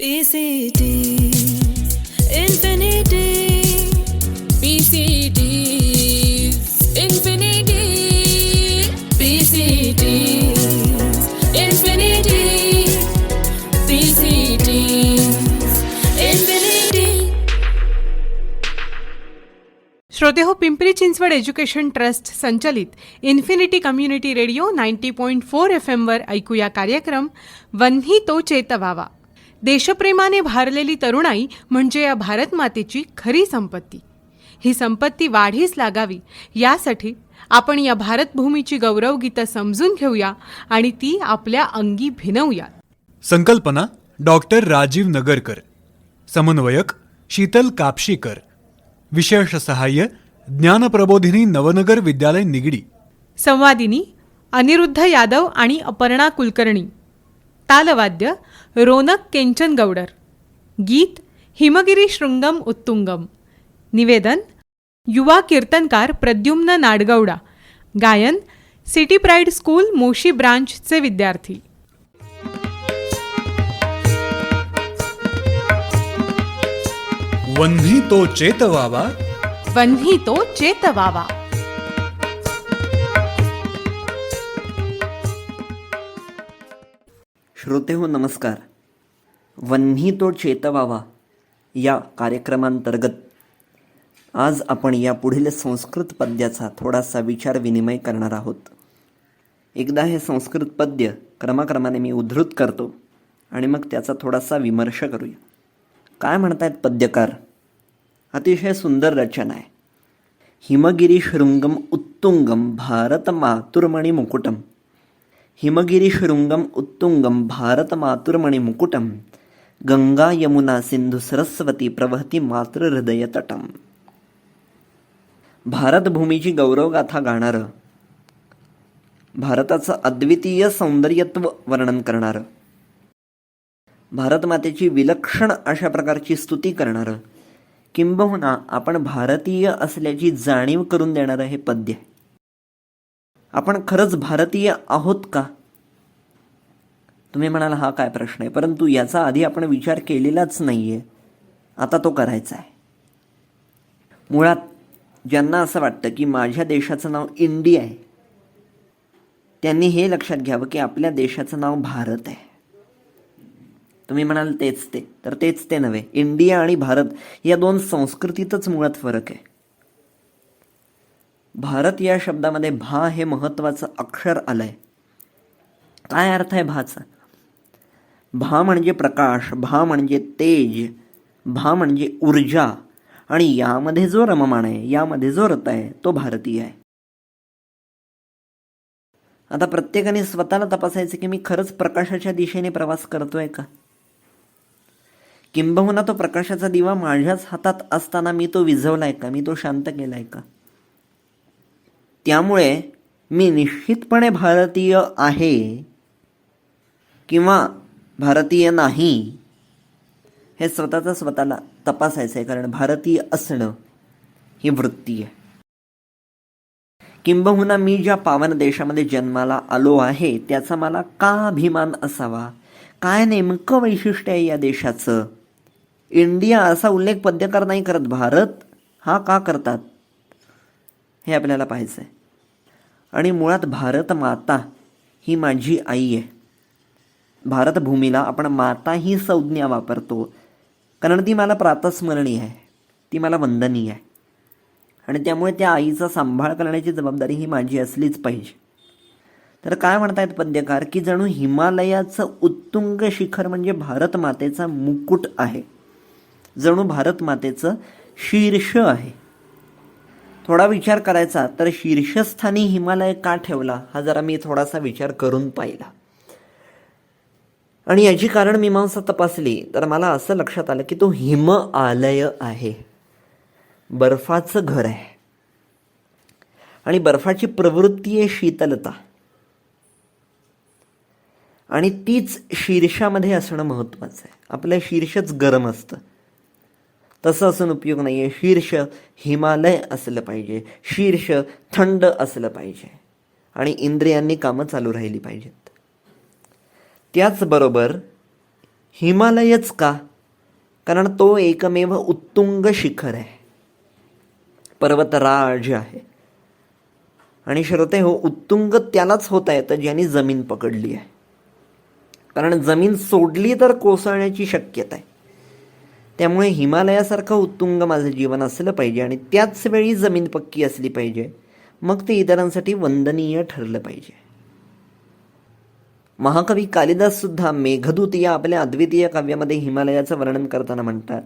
PCT Infinity. PCT Infinity. PCT Infinity. PCT Infinity. श्रोते हो Pimpri Chinchwad education trust संचलित infinity community radio ninety point four F एमवर ऐकूया कार्यक्रम वन्ही तो चेतवावा. देशप्रेमाने भारलेली तरुणाई म्हणजे या भारतमातेची खरी संपत्ती. ही संपत्ती वाढीस लागावी यासाठी आपण या भारतभूमीची गौरवगीतं समजून घेऊया आणि ती आपल्या अंगी भिनवूया संकल्पना डॉक्टर राजीव नगरकर. समन्वयक शीतल कापशीकर. विशेष सहाय्य ज्ञानप्रबोधिनी नवनगर विद्यालय निगडी. संवादिनी अनिरुद्ध यादव आणि अपर्णा कुलकर्णी. तालवाद्य रोनक केंचन गौडर गीत हिमगिरी शृंगम उत्तुंगम. निवेदन युवा कीर्तनकार प्रद्युम्न नाडगौडा. गायन सिटी प्राईड स्कूल मोशी ब्रांचचे विद्यार्थी. वन्ही तो चेतवावा. वन्ही तो चेतवावा. श्रोते हो नमस्कार. वन्ही तो चेतवावा या कार्यक्रमांतर्गत आज आपण या पुढील संस्कृत पद्याचा थोडासा विचार विनिमय करणार आहोत. एकदा हे संस्कृत पद्य क्रमाक्रमाने मी उद्धृत करतो आणि मग त्याचा थोडासा विमर्श करूया. काय म्हणतायत पद्यकार? अतिशय सुंदर रचना आहे. हिमगिरी शृंगम उत्तुंगम भारत मातुर्मणी मुकुटम हिमगिरिशृङ्गम् उत्तुङ्गं भारतमातुर्मणिमुकुटं गंगा यमुना सिंधू सरस्वती प्रवहती मातृहृदयतटम् भारतभूमीची गौरवगाथा गाणारं भारताचं अद्वितीय सौंदर्यत्व वर्णन करणारं भारतमातेची विलक्षण अशा प्रकारची स्तुती करणारं किंबहुना आपण भारतीय असल्याची जाणीव करून देणारं हे पद्य आहे आपण खरंच भारतीय आहोत का? तुम्ही म्हणाल हा काय प्रश्न आहे? परंतु याचा आधी आपण विचार केलेलाच नाही आहे आता तो करायचा आहे. मुळात ज्यांना असं वाटतं की माझ्या देशाचं नाव इंडिया आहे त्यांनी हे लक्षात घ्यावं की आपल्या देशाचं नाव भारत आहे. तुम्ही म्हणाल तेच ते. तर तेच ते नव्हे. इंडिया आणि भारत या दोन संस्कृतीतच मुळात फरक आहे. भारत या शब्दामध्ये भा हे महत्वाचं अक्षर आलंय. काय अर्थ आहे भाचा? भा म्हणजे प्रकाश भा म्हणजे तेज भा म्हणजे ऊर्जा आणि यामध्ये जो रममाण आहे यामध्ये जो रत आहे तो भारतीय आहे. आता प्रत्येकाने स्वतःला तपासायचं की मी खरंच प्रकाशाच्या दिशेने प्रवास करतोय का? किंबहुना तो प्रकाशाचा दिवा माझ्याच हातात असताना मी तो विझवलाय का? मी तो शांत केलाय का? त्यामुळे मी निश्चितपणे भारतीय आहे किंवा भारतीय नाही हे स्वतःचं स्वतःला तपासायचं आहे कारण भारतीय असणं ही वृत्ती आहे. किंबहुना मी ज्या पावन देशामध्ये जन्माला आलो आहे त्याचा मला का अभिमान असावा? काय नेमकं वैशिष्ट्य आहे या देशाचं? इंडिया असा उल्लेख पद्यकार नाही करत भारत हा का करतात? हे आपल्याला पाहायचं आहे आणि मुळात भारत माता ही माझी आई आहे. भारतभूमीला आपण माता ही संज्ञा वापरतो. कारण ती मला प्रातस्मरणीय आहे. ती मला वंदनीय आहे. आणि त्यामुळे त्या आईचा सांभाळ करण्याची जबाबदारी ही माझी असलीच पाहिजे. तर काय म्हणतायत पद्यकार की जणू हिमालयाचं उत्तुंग शिखर म्हणजे भारत मातेचा मुकुट आहे. जणू भारत मातेचं शीर्ष आहे. थोडा विचार करायचा तर शीर्षस्थानी हिमालय का ठेवला? हा जरा मी थोडासा विचार करून पाहिला. आणि याची कारण मीमांसा तपासली तर मला असं लक्षात आलं की तो हिम आलय आहे. बर्फाचं घर आहे. आणि बर्फाची प्रवृत्ती आहे शीतलता. आणि तीच शीर्षामध्ये असणं महत्त्वाचं आहे. आपलं शीर्षच गरम असतं. तसं असून उपयोग नाही आहे शीर्ष हिमालय असलं पाहिजे. शीर्ष थंड असलं पाहिजे. आणि इंद्रियांनी कामं चालू राहिली पाहिजेत. त्याचबरोबर हिमालयच का? कारण तो एकमेव उत्तुंग शिखर आहे. पर्वतराज आहे. आणि श्रोते हो उत्तुंग त्यालाच होता येतं ज्यांनी जमीन पकडली आहे. कारण जमीन सोडली तर कोसळण्याची शक्यता आहे. त्यामुळे हिमालयासारखं उत्तुंग माझं जीवन असलं पाहिजे आणि त्याच वेळी जमीन पक्की असली पाहिजे. मग ते इतरांसाठी वंदनीय ठरलं पाहिजे. महाकवी कालिदास सुद्धा मेघदूत या आपल्या अद्वितीय काव्यामध्ये हिमालयाचं वर्णन करताना म्हणतात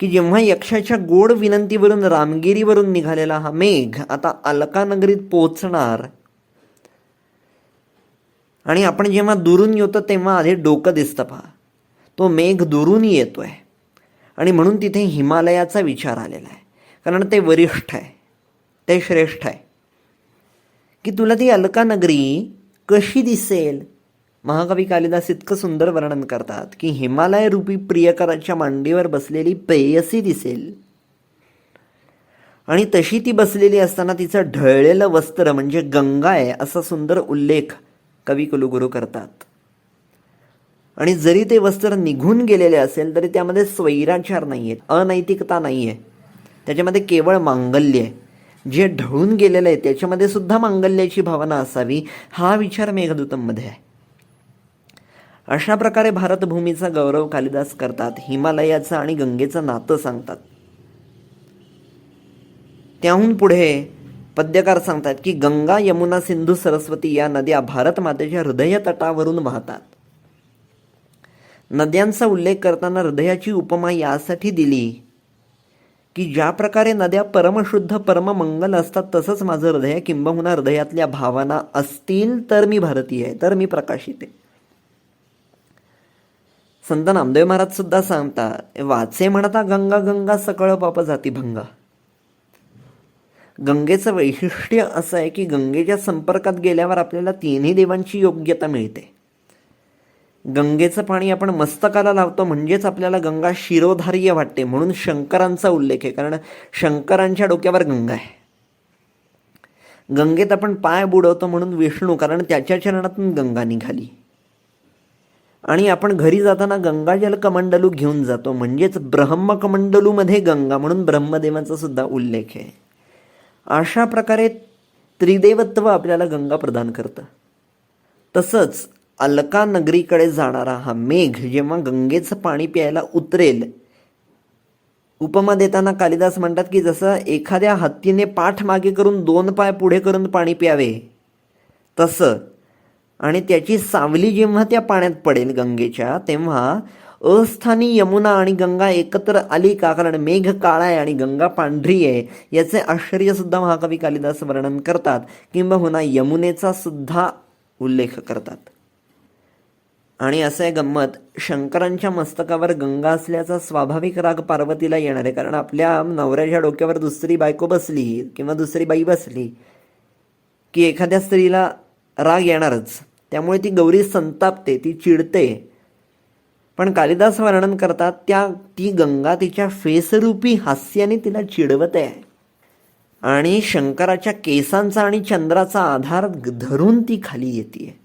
की जेव्हा यक्षाच्या गोड विनंतीवरून रामगिरीवरून निघालेला हा मेघ आता अलकानगरीत पोचणार. आणि आपण जेव्हा दुरून येतो तेव्हा आधी डोकं दिसतं पहा. तो मेघ दुरून आहे आणि म्हणून तिथे हिमालयाचा विचार आलेला आहे. कारण ते वरिष्ठ आहे. ते श्रेष्ठ आहे. की तुला ती अलकानगरी कशी दिसेल? महाकवी कालिदास इतकं सुंदर वर्णन करतात की हिमालय रूपी प्रियकराच्या मांडीवर बसलेली पेयसी दिसेल. आणि तशी ती बसलेली असताना तिचं ढळलेलं वस्त्र म्हणजे गंगा आहे असा सुंदर उल्लेख कवी कुलगुरू करतात. आणि जरी ते वस्त्र निघून गेलेले असेल तरी त्यामध्ये स्वैराचार नाही आहेत अनैतिकता नाही आहे त्याच्यामध्ये केवळ मांगल्य आहे. जे ढळून गेलेलं आहे त्याच्यामध्ये सुद्धा मांगल्याची भावना असावी हा विचार मेघदूतममध्ये आहे. अशा प्रकारे भारतभूमीचा गौरव कालिदास करतात हिमालयाचं आणि गंगेचं नातं सांगतात. त्याहून पुढे पद्यकार सांगतात की गंगा यमुना सिंधू सरस्वती या नद्या भारत मातेच्या हृदय तटावरून वाहतात. नद्यांचा उल्लेख करताना हृदयाची उपमा यासाठी दिली की ज्या प्रकारे नद्या परमशुद्ध परममंगल असतात तसंच माझं हृदय किंबहुना हृदयातल्या भावना असतील तर मी भारतीय आहे तर मी प्रकाशित आहे. संत नामदेव महाराज सुद्धा सांगतात वाचे म्हणता गंगा गंगा सकळ पाप जाती भंगा. गंगेचं वैशिष्ट्य असं आहे की गंगेच्या संपर्कात गेल्यावर आपल्याला तिन्ही देवांची योग्यता मिळते. गंगेचं पाणी आपण मस्तकाला लावतो म्हणजेच आपल्याला गंगा शिरोधार्य वाटते म्हणून शंकरांचा उल्लेख आहे. कारण शंकरांच्या डोक्यावर गंगा आहे. गंगेत आपण पाय बुडवतो म्हणून विष्णू कारण त्याच्या चरणातून गंगा निघाली. आणि आपण घरी जाताना गंगाजल कमंडलू घेऊन जातो म्हणजेच ब्रह्मकमंडलूमध्ये गंगा म्हणून ब्रह्मदेवाचा सुद्धा उल्लेख आहे. अशा प्रकारे त्रिदेवत्व आपल्याला गंगा प्रदान करतं. तसंच अलका नगरीकडे जाणारा हा मेघ जेव्हा गंगेचं पाणी प्यायला उतरेल उपमा देताना कालिदास म्हणतात की जसं एखाद्या हत्तीने पाठ मागे करून दोन पाय पुढे करून पाणी प्यावे तसं. आणि त्याची सावली जेव्हा त्या पाण्यात पडेल गंगेच्या तेव्हा अस्थानी यमुना आणि गंगा एकत्र आली का? कारण मेघ काळा आहे आणि गंगा पांढरी आहे. याचे आश्चर्यसुद्धा महाकवी कालिदास वर्णन करतात. किंबहुना यमुनेचा सुद्धा उल्लेख करतात. आणि असं आहे गंमत शंकरांच्या मस्तकावर गंगा असल्याचा स्वाभाविक राग पार्वतीला येणार आहे. कारण आपल्या नवऱ्याच्या डोक्यावर दुसरी बायको बसली किंवा दुसरी बाई बसली की एखाद्या स्त्रीला राग येणारच. त्यामुळे ती गौरी संतापते ती चिडते. पण कालिदास वर्णन करतात त्या ती गंगा तिच्या फेसरूपी हास्याने तिला चिडवत. आहे आणि शंकराच्या केसांचा आणि चंद्राचा आधार धरून ती खाली येते.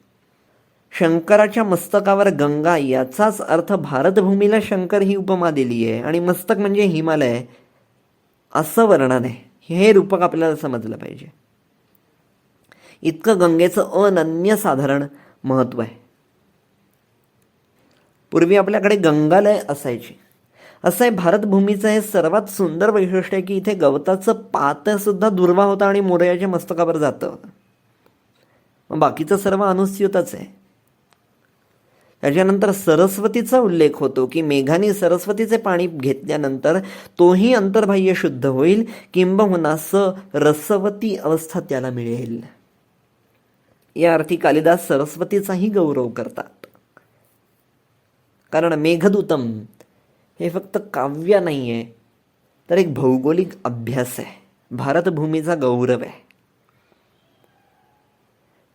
शंकराच्या मस्तकावर गंगा याचाच अर्थ भारतभूमीला शंकर ही उपमा दिली आहे. आणि मस्तक म्हणजे हिमालय. असं वर्णन आहे. हे रूपक आपल्याला समजलं पाहिजे. इतकं गंगेचं अनन्यसाधारण महत्त्व आहे. पूर्वी आपल्याकडे गंगालय असायची. असं आहे भारतभूमीचं हे सर्वात सुंदर वैशिष्ट्य आहे की इथे गवताचं पात सुद्धा दुर्वा होता आणि मोरयाच्या मस्तकावर जातं. मग बाकीचं सर्व अनुस्यूतच आहे. त्याच्यानंतर सरस्वतीचा उल्लेख होतो की मेघाने सरस्वतीचे पाणी घेतल्यानंतर तोही अंतर्बाह्य शुद्ध होईल. किंबहुना स रसवती अवस्था त्याला मिळेल. या अर्थी कालिदास सरस्वतीचाही गौरव करतात. कारण मेघदूतम हे फक्त काव्य नाही आहे तर एक भौगोलिक अभ्यास आहे. भारतभूमीचा गौरव आहे.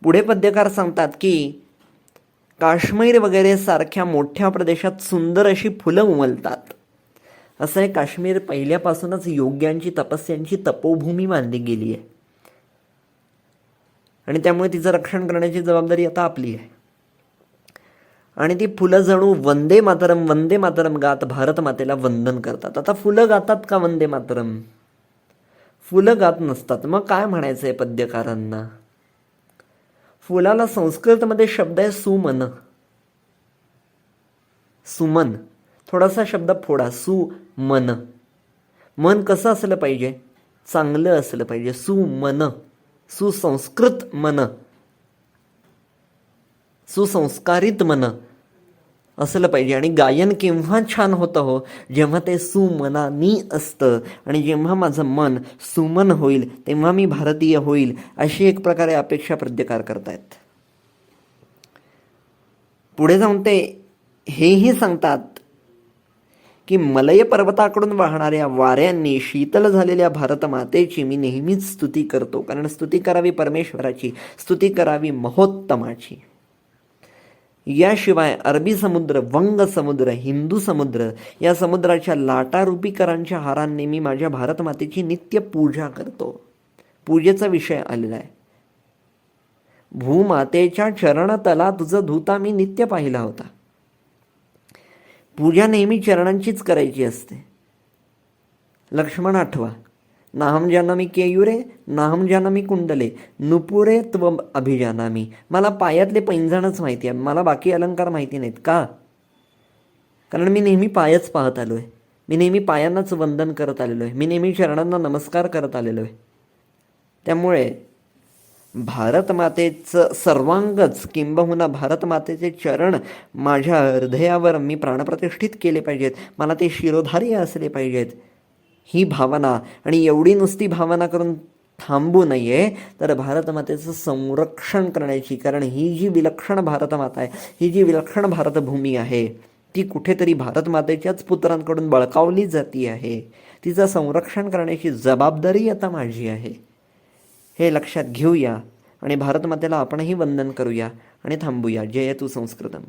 पुढे पद्यकार सांगतात की काश्मीर वगैरे सारख्या मोठ्या प्रदेशात सुंदर अशी फुलं उमलतात. असं आहे काश्मीर पहिल्यापासूनच योग्यांची तपस्यांची तपोभूमी मानली गेली आहे. आणि त्यामुळे तिचं रक्षण करण्याची जबाबदारी आता आपली आहे. आणि ती फुलं जणू वंदे मातरम वंदे मातरम गात भारत मातेला वंदन करतात. आता फुलं गातात का वंदे मातरम? फुलं गात नसतात. मग काय म्हणायचं आहे पद्यकारांना? फुलाला संस्कृतमध्ये शब्द आहे सुमन. सुमन. थोडासा शब्द फोडा. सुमन. मन कसं असलं पाहिजे? चांगलं असलं पाहिजे. सुमन. सुसंस्कृत मन. सुसंस्कारित मन. असलं पाहिजे. आणि गायन केव्हा छान होतं हो? जेव्हा ते सुमनानी असतं. आणि जेव्हा माझं मन सुमन होईल तेव्हा मी भारतीय होईल अशी एक प्रकारे अपेक्षा प्रत्यकार करतायत. पुढे जाऊन ते हेही सांगतात की मलय पर्वताकडून वाहणाऱ्या वाऱ्यांनी शीतल झालेल्या भारतमातेची मी नेहमीच स्तुती करतो. कारण स्तुती करावी परमेश्वराची स्तुती करावी महोत्तमाची. याशिवाय अरबी समुद्र वंग समुद्र हिंदू समुद्र या समुद्राच्या लाटारूपीकरांच्या हारांनी मी माझ्या भारतमातेची नित्य पूजा करतो. पूजेचा विषय आलेला आहे. भूमातेच्या चरणतला तुझं धुता मी नित्य पाहिला होता. पूजा नेहमी चरणांचीच करायची असते. लक्ष्मण आठवा नाहम जानामी केयुरे नाहम जानामी कुंडले नुपुरे त्व अभिजानामी. मला पायातले पैंजणच माहिती आहे. मला बाकी अलंकार माहिती नाहीत. का? कारण मी नेहमी पायच पाहत आलो आहे मी नेहमी पायांनाच वंदन करत आलेलो आहे मी नेहमी शरणांना नमस्कार करत आलेलो आहे त्यामुळे भारतमातेचं सर्वांगच किंबहुना भारतमातेचे चरण माझ्या हृदयावर मी प्राणप्रतिष्ठित केले पाहिजेत. मला ते शिरोधार्य असले पाहिजेत. ही भावना आणि एवढी नुसती भावना करून थांबू नये तर भारतमातेचं संरक्षण करण्याची कारण ही जी विलक्षण भारतमाता आहे ही जी विलक्षण भारतभूमी आहे ती कुठेतरी भारतमातेच्याच पुत्रांकडून बळकावली जाती आहे. तिचं संरक्षण करण्याची जबाबदारी आता माझी आहे. हे लक्षात घेऊया आणि भारतमातेला आपणही वंदन करूया आणि थांबूया. जय तू संस्कृतम.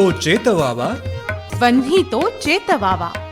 तो चेतवावा? वन्ही तो चेतवावा।